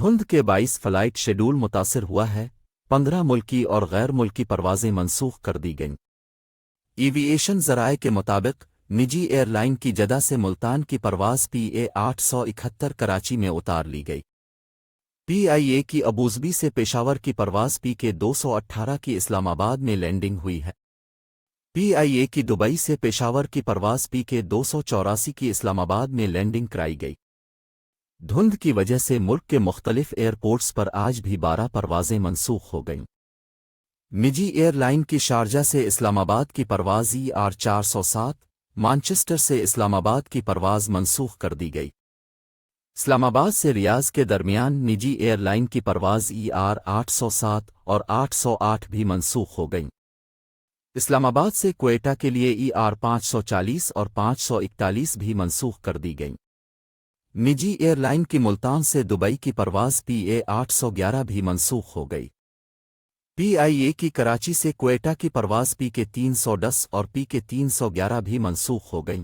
धुंध के बाईस फ़्लाइट शेड्यूल मुतासर हुआ है, पंद्रह मुल्की और गैर मुल्की परवाजें मनसूख कर दी गईं। एविएशन जराए के मुताबिक, निजी एयरलाइन की जदा से मुल्तान की परवाज पी ए आठ सौ इकहत्तर कराची में उतार ली गई। पीआईए की अबूजबी से पेशावर की परवाज पी के दो सौ अट्ठारह की इस्लामाबाद में लैंडिंग हुई है। पीआईए की दुबई से पेशावर की परवाज पी के दो सौ चौरासी की इस्लामाबाद में लैंडिंग कराई गई। धुंध की वजह से मुल्क के मुख्तलिफ़ एयरपोर्ट्स पर आज भी बारह परवाजें मनसूख हो गईं। निजी एयरलाइन की शारजा से इस्लामाबाद की परवाज ई आर चार सौ सात, मानचेस्टर से इस्लामाबाद की परवाज मनसूख कर दी गई। इस्लामाबाद से रियाज के दरमियान निजी एयरलाइन की परवाज ई आर आठ सौ सात और आठ सौ आठ भी मनसूख हो गईं। इस्लामाबाद से क्वेटा के लिए ई आर पाँच सौ चालीस और पाँच सौ इकतालीस भी मनसूख कर दी गईं। निजी एयरलाइन की मुल्तान से दुबई की परवाज पी ए आठ सौ ग्यारह भी मनसूख हो गई। पीआईए की कराची से क्वेटा की परवाज पी के तीन सौ दस और पी के तीन सौ ग्यारह भी मनसूख हो गईं।